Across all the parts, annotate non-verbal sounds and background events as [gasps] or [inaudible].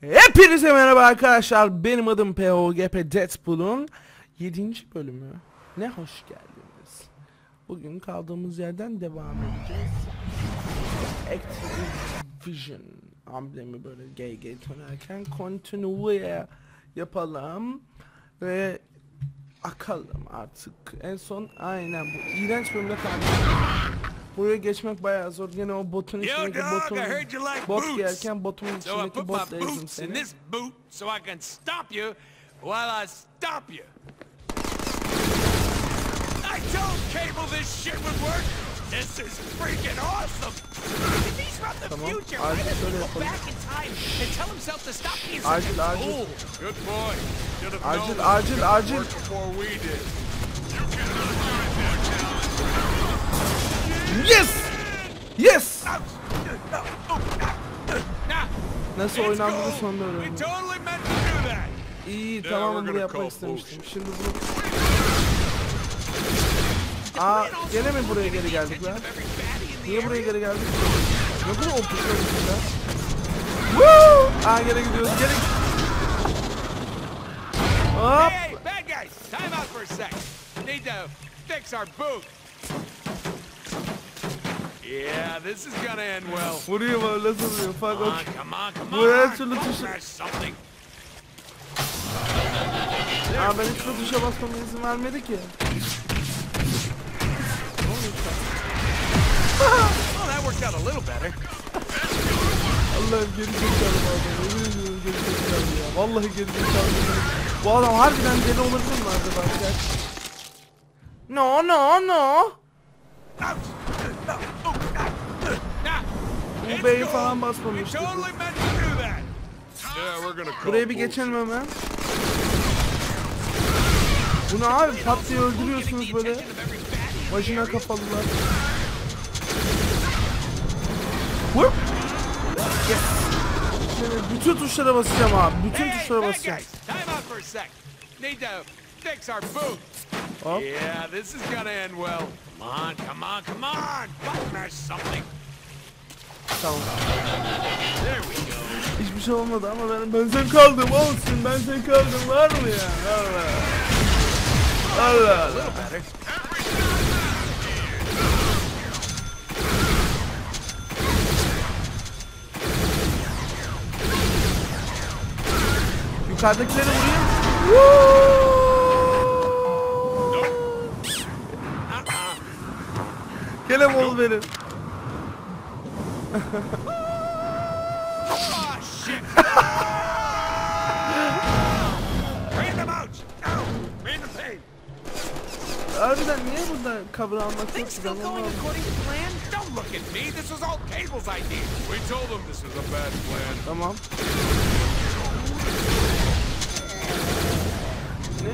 Hepinize merhaba arkadaşlar. Benim adım POGP Deadpool'un 7. bölümü. Ne hoş geldiniz. Bugün kaldığımız yerden devam edeceğiz. Activision amblemi böyle GG dönerken continue yapalım ve akalım artık. En son aynen bu iğrenç bölümde kaldık. Buraya geçmek bayağı zor. Yine o botun Yo, içindeki dog, botun I heard you like bot boots. giyerken I içindeki botla ezdim boots in seni. this boot so I can stop you while I stop you. I told Cable this shit would work. This is freaking awesome. If he's from the Tamam, future, why doesn't he go yapalım. back in time and tell himself to stop being such Acil, a fool? Good boy. Should have Acil, known acil, acil. before we did. Yes! Yes! Nasıl oynandığını sonunda öğrendim. İyi tamam bunu yapmak istemiştim. Şimdi bunu... Aa gene mi buraya geri geldik lan? Niye buraya geri geldik? Ne bu opuşuyoruz ya? Woo! Aa geri gidiyoruz geri. Hop! Hey, bad guys, time out for a sec. Need to fix our boot. Yeah, this is gonna end well. Vuruyor böyle vuruyor. Fuck off. Bu her türlü tuşu-. Aa ben hiç bu tuşa basmama izin vermedi ki. Ne oluyor şu an? Well, that worked out a little better. Allah'ım geri zekalı bu adam. Yemin ediyorum geri zekalı ya. Vallahi geri zekalı. Bu adam harbiden deli olabilir mi acaba? Gel. No no no. Now, Bu B'yi falan basmamıştık. Buraya bir geçelim hemen. Bu ne abi? Pat diye öldürüyorsunuz böyle. Vajina kafalılar. Vur. Yes. Şimdi bütün tuşlara basacağım abi. Bütün tuşlara basacağım. fix our boot. Hop. Yeah, this is gonna end well. Come on, come on, come on. Button mash something. Tamam. Hiçbir şey olmadı ama ben ben sen kaldım olsun ben sen kaldım var mı ya? Allah. Allah. Allah. Yukarıdakileri vurayım. Woo! Uh-uh. Gene Harbiden niye burada cover almak yok Things ki still ben going anlamadım. according to plan? Don't look at me. This was all Cable's idea. We told him this was a bad plan. Tamam. Ne?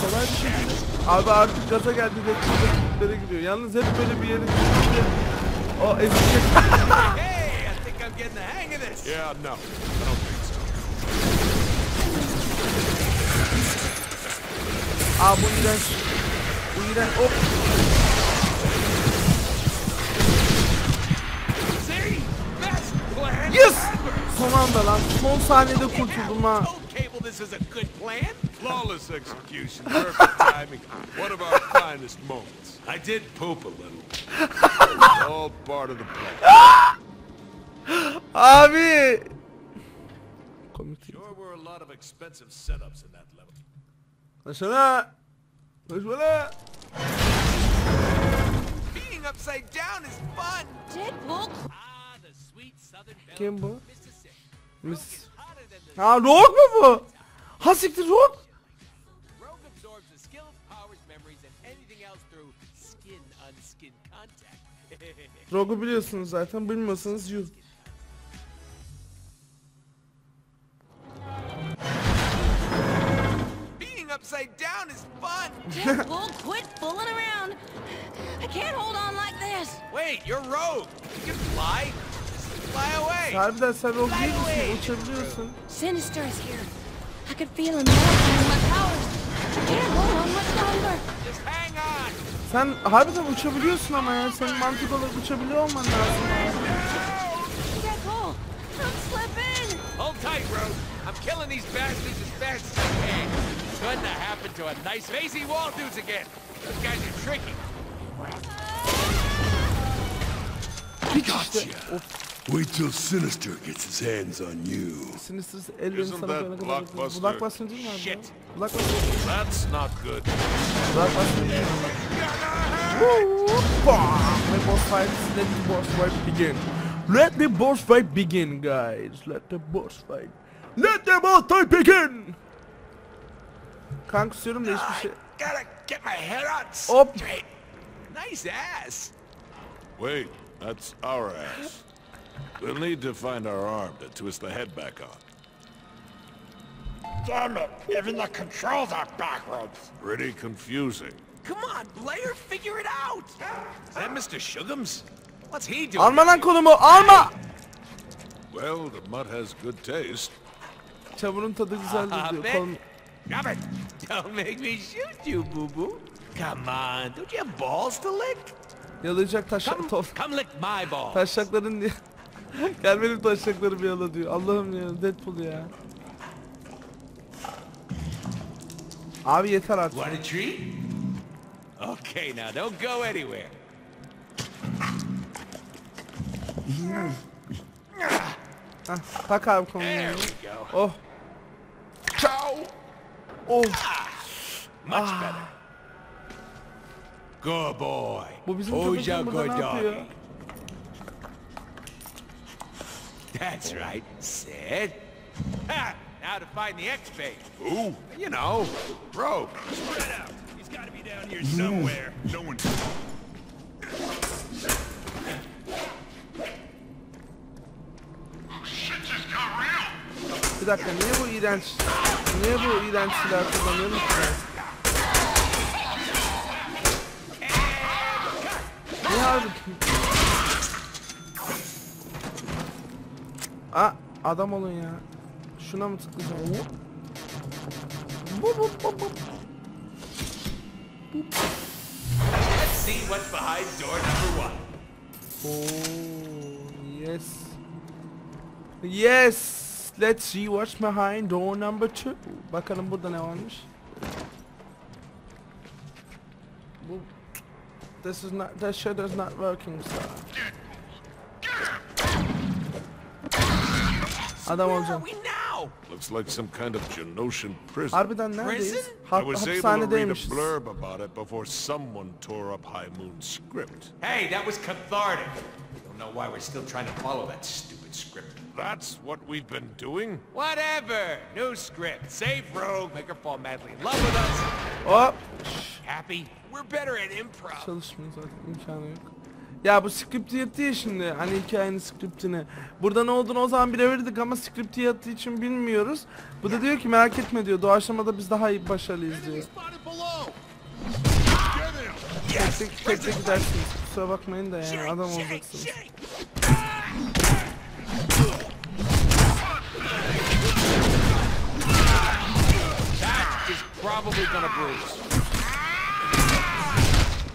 Kolay bir şekilde. Abi artık gaza geldi de kulüplere gidiyor. Yalnız hep böyle bir yerin içinde o ezecek. [laughs] Hey, I think I'm getting the hang of this. Yeah, no. I don't think so. Aa bu iğrenç. Bu iğrenç. Oh. See? Best plan Yes! Son anda lan. Son saniyede kurtuldum ha. Told Cable this is a good plan. Flawless execution, perfect timing. One of our finest moments. I did poop a little. all part of the plan. [gasps] Abi. Komik. Sure were a lot of expensive setups in that level. Başına. Başına. Being upside down is fun. Deadpool? Ah, the sweet southern belle Kim bu? of Mississippi. Mis. Hotter than the Ha Rogue mu bu? Ha siktir Rogue. Rogue'u biliyorsunuz zaten. Bilmiyorsanız yuh. Being upside down is fun. [laughs] Deadpool, quit fooling around. I can't hold on like this. Wait, you're rogue. You can fly. Just fly away. Harbiden sen Rogue değil misin? Uçabiliyorsun. Sinister is here. I could feel him my powers. I can't hold on much Sen harbiden uçabiliyorsun ama ya. Senin mantık olarak uçabiliyor olman lazım. Hold tight, Rogue. I'm killing these bastards as fast as I can. Couldn't have happened to a nice Maisie Wall dudes again. Those guys are tricky. Hiç işte. Of Wait till Sinister gets his hands on you. sinirsiz ellerini Isn't sana that koyana kadar. Blockbuster? Blockbuster değil mi abi? Shit. Blockbuster. That's not good. Blockbuster değil mi? Bam! My boss fight. Let the boss fight begin. Let the boss fight begin, guys. Let the boss fight. Let the boss fight begin. Kanka istiyorum da hiçbir şey. Gotta get my head on Hop. straight. Nice ass. Wait, that's our ass. We'll need to find our arm to twist the head back on. Damn it! Even the controls are backwards. Pretty confusing. Come on, Blair, figure it out. [laughs] Is that Mr. Sugums? What's he doing? Alma lan kolumu alma. Well, the mutt has good taste. Çamurun tadı güzeldir diyor. Kolum. İt! Don't make me shoot you, boo boo. Come on, don't you have balls to lick? Yalayacak taş Come, come lick my balls. Taşakların diye. [laughs] Gel benim taşaklarımı yala diyor. Allah'ım ya Deadpool ya. Abi yeter artık. Want a treat? Okay, now don't go anywhere. Hah, [laughs] tak abi go. Oh. Ciao. Oh. Much better. Good boy. Bu bizim köpek burada ne yapıyor? That's right. Sid. Ha! Now to find the X-Bait. Ooh, You know, Rogue. Spread out. He's got to be down here mm. somewhere. No one. Bir dakika niye bu iğrenç? Niye bu iğrenç silah kullanıyoruz ki? Niye abi? Aa adam olun ya. Şuna mı tıklayacağım? Bu bu bu bu. Let's see what's behind door number one. Oh yes. Yes. Let's see what's behind door number two. Bakalım burada ne varmış. Bu This is not that shit is not working sir. Adam Where olacağım. are we now? looks like some kind of Genosian prison. Harbiden neredeyiz? Prison? Ha I was able to read a blurb about it before someone tore up High Moon's script. Hey, that was cathartic. Don't know why we're still trying to follow that stupid script. That's what we've been doing? Whatever. New script. Save Rogue. Make her fall madly in love with us. Hop. Happy. We're better at improv. Çalışmıyor zaten imkanı yok. Ya bu script'i yattı ya şimdi hani hikayenin script'ini. Burada ne olduğunu o zaman bilebilirdik ama script'i yattığı için bilmiyoruz. Bu da diyor ki merak etme diyor doğaçlamada biz daha iyi başarılıyız diyor. Tek tek, tek tek gidersiniz. Kusura bakmayın da yani adam olacaksınız.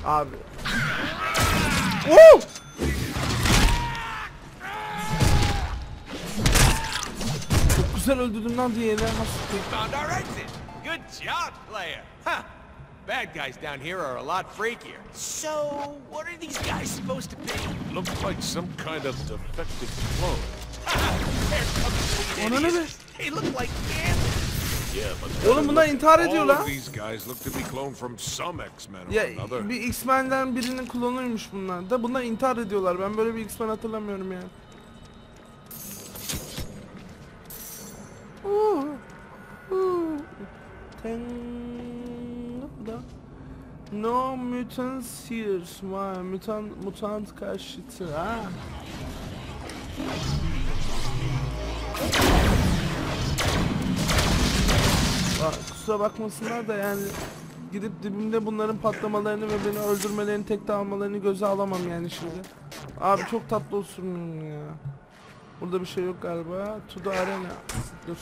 Abi. Woo! Çok güzel öldürdüm lan diğerini. Hasık. Found our exit. Good job, player. Huh. Bad guys down here are a lot freakier. So, what are these guys supposed to be? Looks like some kind of defective clone. [laughs] They're complete Ona ne idiots. They look like ants. Oğlum bunlar intihar ediyor lan. Ya bir X-Men'den birinin klonuymuş bunlar da bunlar intihar ediyorlar. Ben böyle bir X-Men hatırlamıyorum yani. No mutant sears. Vay mutant mutant karşıtı ha. Kusura bakmasınlar da yani gidip dibimde bunların patlamalarını ve beni öldürmelerini tek de almalarını göze alamam yani şimdi. Abi çok tatlı olsun ya. Burada bir şey yok galiba. To the arena. Dur.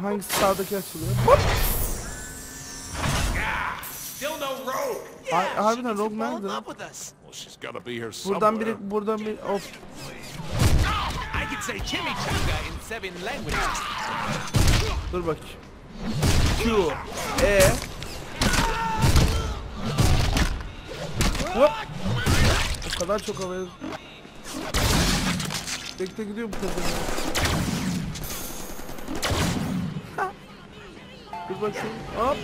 Hangisi sağdaki açılıyor? Hop! Yeah, harbiden Rogue nerede? Buradan biri buradan bir of. I can say chimichanga in seven languages. Dur bakayım. Q. E. Hop. O kadar çok havaya... Bekle gidiyor bu kadar. Dur bakayım. Hop.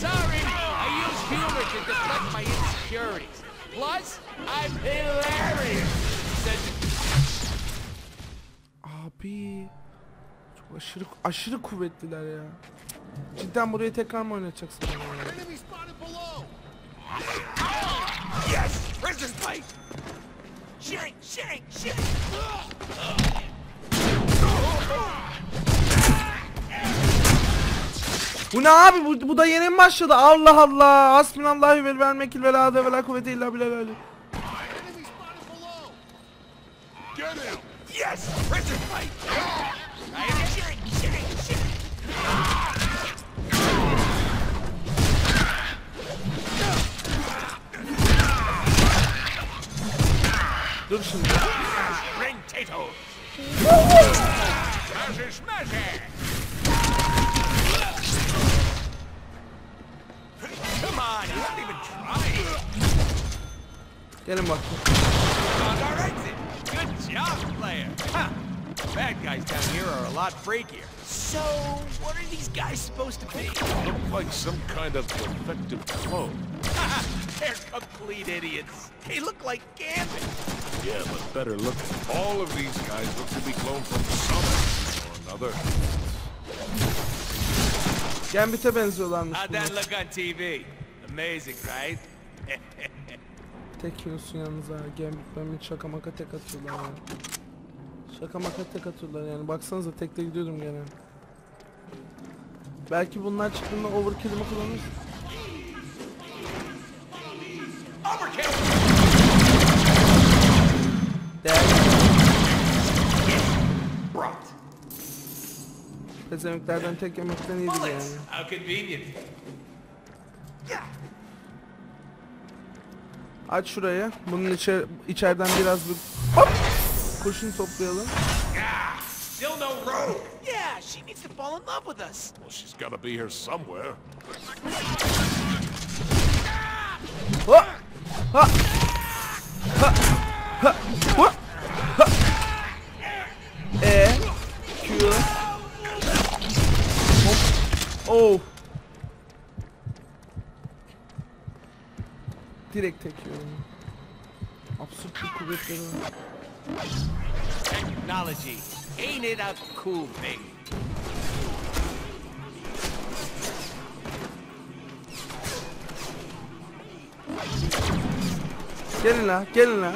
Sorry, I use humor to deflect my insecurities. Plus, I'm hilarious. Said Abi. Aşırı aşırı kuvvetliler ya. Cidden burayı tekrar mı oynatacaksın yes. Shake, shake, shake. Bu ne abi? Bu, bu da yeni mi başladı? Allah Allah. Hasbinallahu vel vel mekil vel ade ve la kuvvete illa billah öyle. Enemy spotted below! Get him! Yes, prison fight. Dur şimdi. Ring Tato. Smash it, smash it. Come on, you haven't even tried. Gelin bak. Found our exit. Good job, player. Huh. Bad guys down here are a lot freakier. So, what are these guys supposed to be? Look like some kind of defective clone. They're complete idiots. They look like Gambit. Yeah, but better looking. All of these guys look to be cloned from something or another. Gambit'e benziyorlarmış How'd that look on TV? Amazing, right? Tek yiyorsun yalnız ha. Gambit Mehmet şaka maka tek atıyorlar ya. Şaka maka tek atıyorlar yani. Baksanıza tekte gidiyordum gene. Belki bunlar çıktığında overkill'imi kullanırız. Pezemeklerden tek yemekten iyidir yani. How convenient. Aç şurayı. Bunun içer içeriden biraz bir hop kurşun toplayalım. Still no rogue. Yeah, she needs to fall in love with us. Well, she's gotta be here somewhere. Ha! Ha! Ha! Hop! Ha! Oh! Direkt tek yiyorum. Absürt bir kuvvetleri var. Technology. Ain't it a cool thing? Gelin la, gelin la.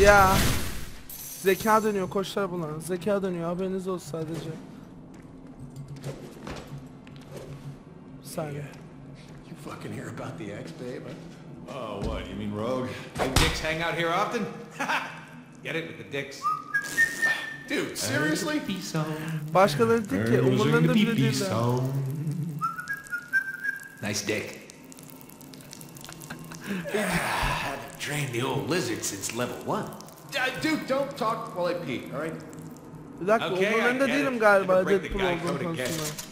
Ya. Zeka dönüyor koçlar buna. Zeka dönüyor haberiniz olsun sadece. Bir saniye. You fucking hear about the ex, babe? Oh, what? You mean Rogue? You dicks hang out here often? [laughs] Get it with the dicks. Dude, seriously? Başkaları değil ki umurlarında bile değiller. Nice dick. [sighs] I haven't trained the old lizard since level one. Dude, don't talk while I pee, all right? Bir dakika Okay, I umurlarında get değilim it. galiba Never break the Deadpool guy olduğum code again. konusunda.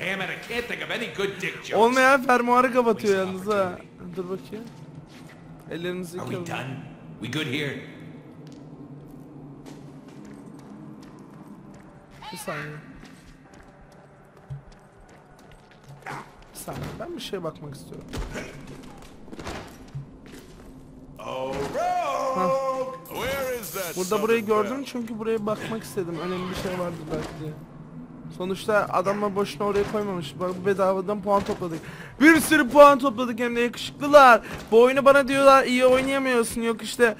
Damn it, I can't think of any good dick jokes. Olmayan fermuarı kapatıyor yalnız ha. Dur bakayım. Ellerimizi Are we yıkayalım. done? We good here? Bir saniye. Bir saniye. Ben bir şeye bakmak istiyorum. Oh, Rogue! Where is that Burada burayı gördüm çünkü buraya bakmak istedim. Önemli bir şey vardı belki diye. Sonuçta adamla boşuna oraya koymamış. Bak bedavadan puan topladık. Bir sürü puan topladık hem de yakışıklılar. Bu oyunu bana diyorlar iyi oynayamıyorsun. Yok işte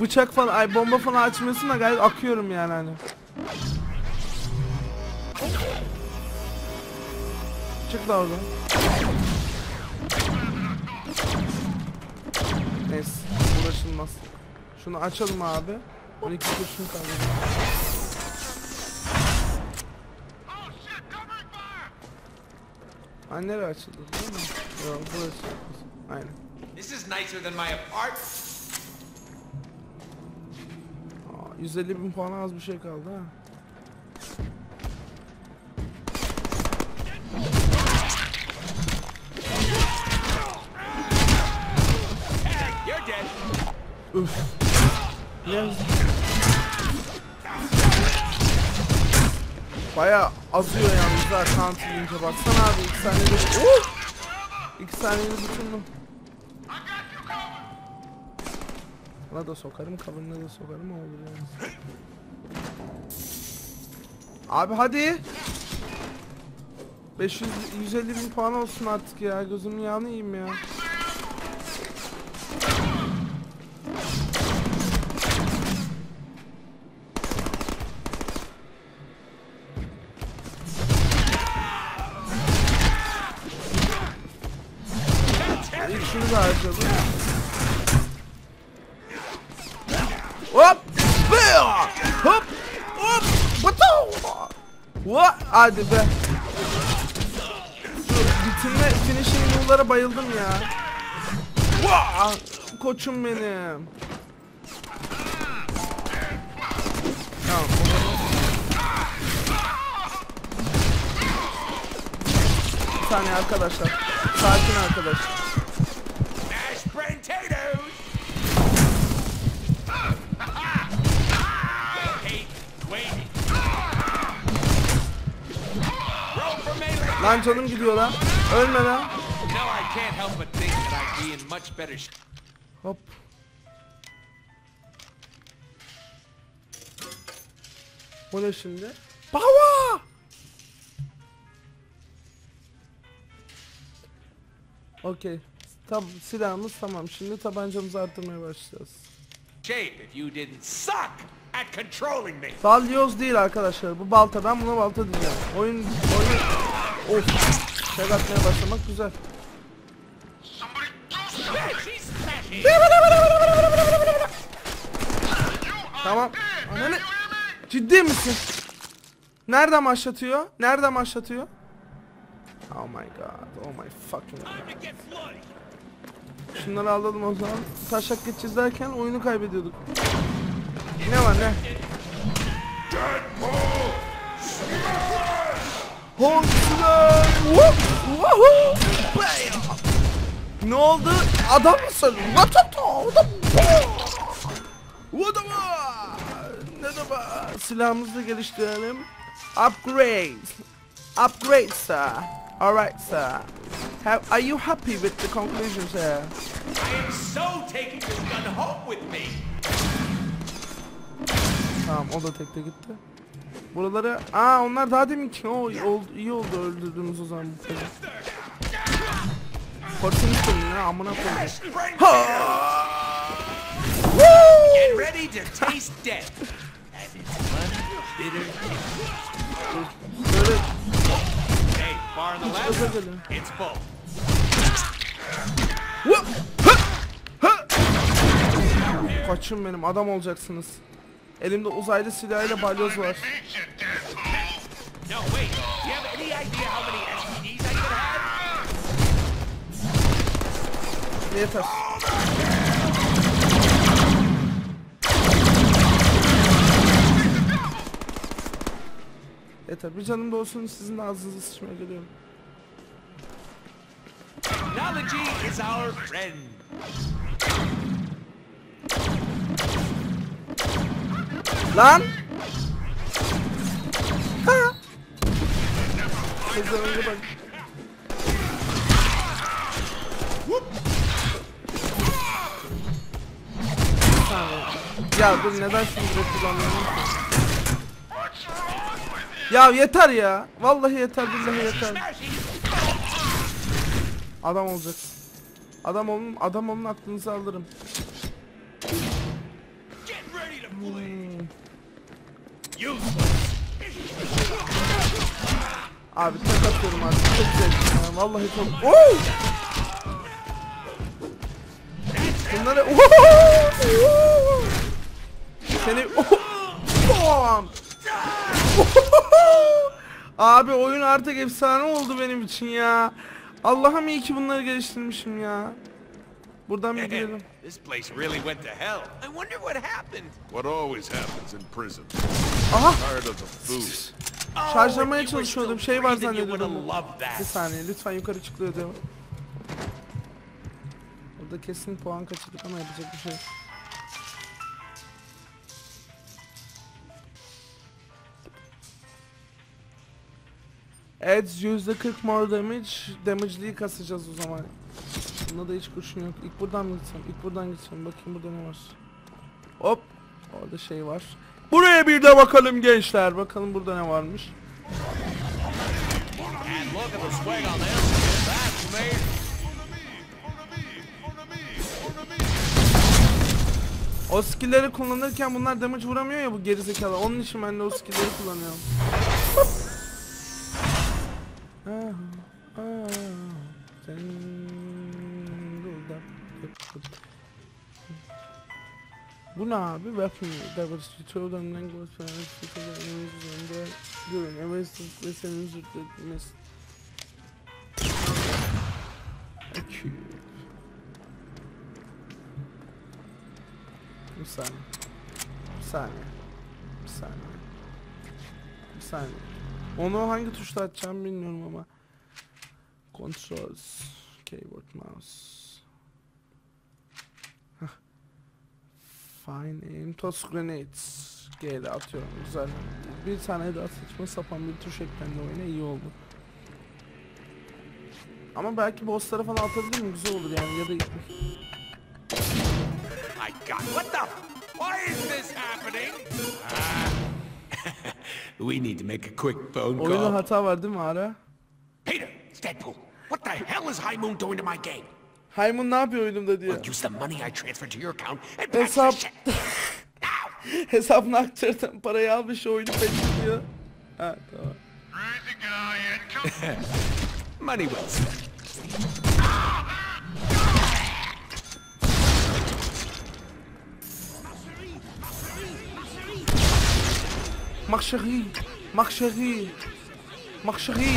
bıçak falan ay bomba falan açmıyorsun da gayet akıyorum yani hani. Çık da oradan. Neyse uğraşılmaz. Şunu açalım abi. 12 kurşun kaldı. Ha nereye açıldı değil mi? Yok burası. Aynen. This is nicer than my apartment. Aa, 150 bin puan az bir şey kaldı ha. Üf. Ne? Baya azıyor yalnız ha counter yiyince baksana abi 2 saniyede uh! 2 saniyede bitirdim. Buna da sokarım kabinine de sokarım olur yani. Abi hadi. 500 150 bin puan olsun artık ya gözümün yağını yiyeyim ya. Harcadım. Hop! Hop! Hop! Bato! What? Hadi be. Şu bitirme finishing move'lara bayıldım ya. Vaa! Koçum benim. Bir saniye arkadaşlar. Sakin arkadaşlar. Lan canım gidiyor lan. Ölme lan. Hop. Bu ne şimdi? Baba! Okey. Tam silahımız tamam. Şimdi tabancamızı arttırmaya başlayacağız. Shape if you didn't suck. Balyoz değil arkadaşlar. Bu balta. Ben buna balta diyeceğim. Oyun oyun Of. Tek atmaya başlamak güzel. Tamam. Ananı. Ciddi misin? Nereden başlatıyor? Nereden başlatıyor? Oh my god. Oh my fucking god. Şunları alalım o zaman. Taşak geçeceğiz derken oyunu kaybediyorduk. Ne var ne? Woo! Woohoo! Bam! Ne oldu? Adam mısın? Vatata! What Ne de Silahımızı da geliştirelim. Upgrade. Upgrade sir. Alright sir. Have, are you happy with the conclusion sir? I am so taking this gun home with me. Tamam o da tekte gitti. Buraları... Aa onlar daha deminki. O oldu, iyi oldu öldürdüğümüz o zaman bu kadar. Korkunç ne amına koyayım. Mashed brain Ha! potatoes. Woo! Get ready to taste death. And it's one bitter Böyle Hey, far on the gaza left, gelin. it's full. Woo! Hı! Hı! Kaçın benim adam olacaksınız. Elimde uzaylı silahıyla balyoz var. Yeter. Yeter. Bir canım da olsun sizin ağzınızı sıçmaya geliyorum. Technology is our friend. Lan! Ha! Ya dur neden şimdi kullanmıyorum? Ya yeter ya. Vallahi yeter billahi yeter. Adam olacak. Adam olun, adam olun aklınızı alırım. Hmm. Abi tek atıyorum artık çok zevkli ya. Vallahi çok... Oo! Bunları... Seni... [laughs] Abi oyun artık efsane oldu benim için ya. Allah'ım iyi ki bunları geliştirmişim ya. Buradan bir girelim. this place really went to hell. I wonder what happened. What always happens in prison. Aha! Şarjlamaya çalışıyordum. Şey var zannediyordum. Bir saniye lütfen yukarı çıkıyor diyor. Burada kesin puan kaçırdık ama yapacak bir şey. yok. Adds %40 more damage. Damage'liği kasacağız o zaman. Bunda da hiç kurşun yok. İlk buradan mı gitsem? İlk buradan gitsem. Bakayım burada ne var. Hop. Orada şey var. Buraya bir de bakalım gençler. Bakalım burada ne varmış. O skill'leri kullanırken bunlar damage vuramıyor ya bu gerizekalı. Onun için ben de o skill'leri kullanıyorum. Ah, ah, sen burada- Bu ne abi? Weapon diversity, children language, parents, people, üzerinde görün. Everest ve senin zürtletmesi. Akü. Bir saniye. Bir saniye. Bir saniye. Bir saniye. Onu hangi tuşla açacağım bilmiyorum ama. Controls. Keyboard mouse. Hah. Fine aim. Toss grenades. G ile atıyorum. Güzel. Bir tane daha saçma sapan bir tuş eklendi oyuna iyi oldu. Ama belki bosslara falan atabilirim güzel olur yani ya da My God, what the? Why is this happening? Ah. [laughs] we need to make a quick phone oyunda call. hata var değil mi Ara? Peter, it's Deadpool. What the hell is High Moon doing to my game? Haymun ne yapıyor oyunumda diye. Use the money I transferred to your account and Hesap [laughs] hesabına aktırdım parayı almış oyunu peşliyor. Ha tamam. [laughs] Money well spent. Makşari, makşari, makşari,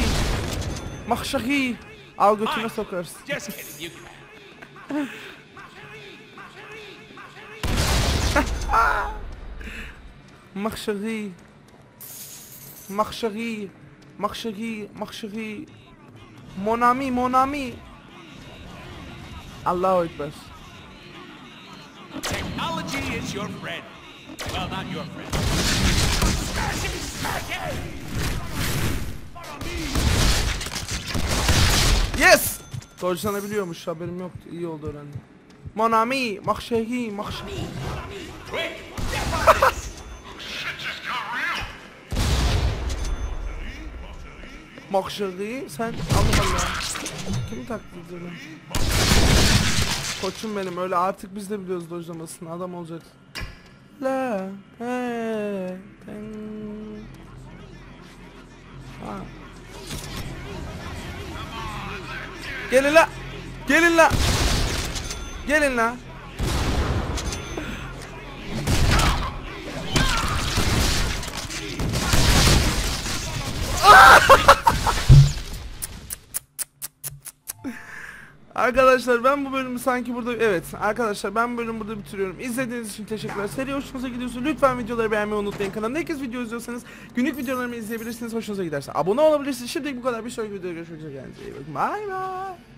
makşari. Al götüne sokarsın. Just kidding, you can. [laughs] Makşari, makşari, makşari, makşari. Monami, monami. Allahu Ekber. Technology is your friend. Well, not your friend. Smashy, smashy! Yes! Dodge'lanabiliyormuş haberim yoktu. İyi oldu öğrendim. Monami, on this! Makşari sen Allah Allah. Kim taklidi onu? Koçum benim öyle artık biz de biliyoruz dojlamasını adam olacak. La he ten. Ha. Gelin la. Gelin la. Gelin la. [laughs] Arkadaşlar ben bu bölümü sanki burada evet arkadaşlar ben bu bölümü burada bitiriyorum. İzlediğiniz için teşekkürler. Seri hoşunuza gidiyorsa lütfen videoları beğenmeyi unutmayın. Kanalımda kez video izliyorsanız günlük videolarımı izleyebilirsiniz. Hoşunuza giderse abone olabilirsiniz. Şimdilik bu kadar. Bir sonraki videoda görüşmek üzere. Kendinize iyi.